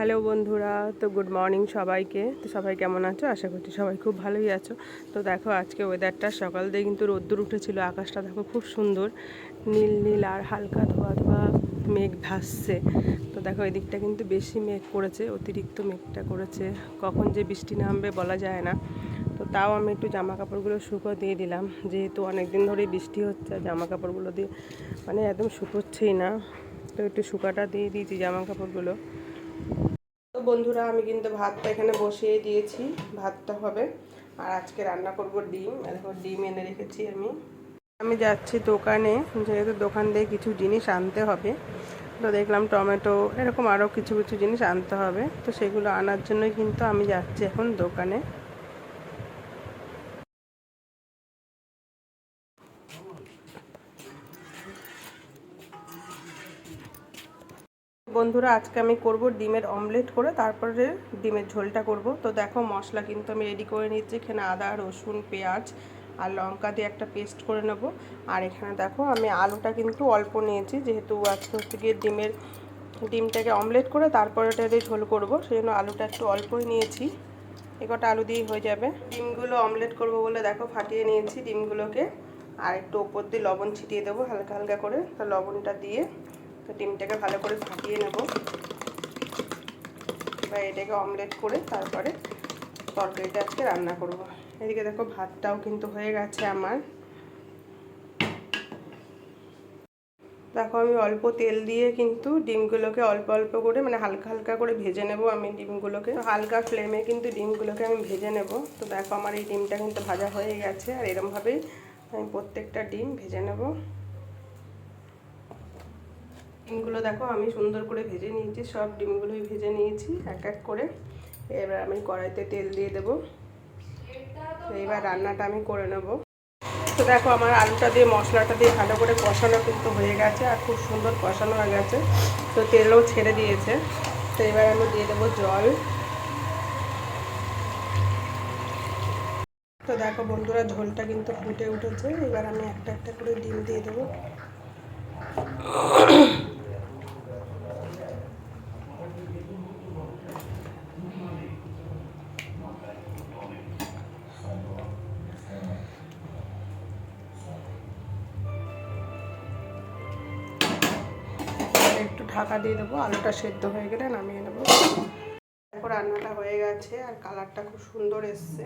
Hello বন্ধুরা, তো good morning সবাইকে। তো সবাই কেমন আছো? আশা করছি সবাই খুব ভালোই আছো। তো দেখো, আজকে ওয়েদারটা সকাল দিয়ে কিন্তু রোদ্দুর উঠেছিল, আকাশটা দেখো খুব সুন্দর। নীল নীল আর হালকা ধোয়া ধোয়া মেঘ ভাসছে। তো দেখো এদিকটা কিন্তু বেশি মেঘ করেছে, অতিরিক্ত মেঘটা করেছে। কখন যে বৃষ্টি নামবে বলা যায় না। তো তাও আমি একটু জামা কাপড়গুলো শুকো দিয়ে দিলাম। যেহেতু অনেক দিন ধরেই বৃষ্টি হচ্ছে জামা কাপড়গুলো দিয়ে মানে একদম শুকোচ্ছেই না। তো একটু শুকাটা দিয়ে দিয়েছি জামা কাপড়গুলো তো বন্ধুরা, আমি কিন্তু ভাতটা এখানে বসিয়ে দিয়েছি। ভাতটা হবে। আর আজকে রান্না করব ডিম। দেখো, ডিম এনে রেখেছি আমি। আমি যাচ্ছি দোকানে। যেহেতু দোকান দিয়ে কিছু জিনিস আনতে হবে, তো দেখলাম টমেটো, এরকম আরও কিছু কিছু জিনিস আনতে হবে। তো সেগুলো আনার জন্যই কিন্তু আমি যাচ্ছি এখন দোকানে। বন্ধুরা, আজকে আমি করব ডিমের অমলেট করে তারপরে ডিমের ঝোলটা করব। তো দেখো, মশলা কিন্তু আমি রেডি করে নিচ্ছি। এখানে আদা, রসুন, পেঁয়াজ আর লঙ্কা দিয়ে একটা পেস্ট করে নেব। আর এখানে দেখো, আমি আলুটা কিন্তু অল্প নিয়েছি, যেহেতু আজকে হচ্ছে গিয়ে ডিমের, ডিমটাকে অমলেট করে তারপরে এটা দিয়ে ঝোল করব সেই জন্য আলুটা একটু অল্পই নিয়েছি। একটা আলু দিয়েই হয়ে যাবে। ডিমগুলো অমলেট করব বলে দেখো, ফাটিয়ে নিয়েছি ডিমগুলোকে। আর একটু ওপর দিয়ে লবণ ছিটিয়ে দেবো, হালকা হালকা করে। তো লবণটা দিয়ে তো ডিমটাকে ভালো করে ফাটিয়ে নেব। এবার এটাকে অমলেট করে তারপরে তরকারিটা আজকে রান্না করব। এদিকে দেখো ভাতটাও কিন্তু হয়ে গেছে আমার। দেখো আমি অল্প তেল দিয়ে কিন্তু ডিমগুলোকে অল্প অল্প করে মানে হালকা হালকা করে ভেজে নেব আমি ডিমগুলোকে। হালকা ফ্লেমে কিন্তু ডিমগুলোকে আমি ভেজে নেব। তো দেখো আমার এই ডিমটা কিন্তু ভাজা হয়ে গেছে আর এরমভাবেই আমি প্রত্যেকটা ডিম ভেজে নেব। ডিমগুলো দেখো, আমি সুন্দর করে ভেজে নিয়েছি, সব ডিমগুলোই ভেজে নিয়েছি, এক এক করে। এবার আমি কড়াইতে তেল দিয়ে দেবো। এবার রান্নাটা আমি করে নেব। তো দেখো, আমার আলুটা দিয়ে, মশলাটা দিয়ে ভালো করে কষানো কিন্তু হয়ে গেছে, আর খুব সুন্দর কষানো হয়ে গেছে। তো তেলও ছেড়ে দিয়েছে। তো এবার আমি দিয়ে দেবো জল। তো দেখো বন্ধুরা, ঝোলটা কিন্তু ফুটে উঠেছে। এবার আমি একটা একটা করে ডিম দিয়ে দেবো। একটু ঢাকা দিয়ে দেবো, আলুটা সেদ্ধ হয়ে গেলে নামিয়ে নেব। তারপর রান্নাটা হয়ে গেছে আর কালারটা খুব সুন্দর এসছে।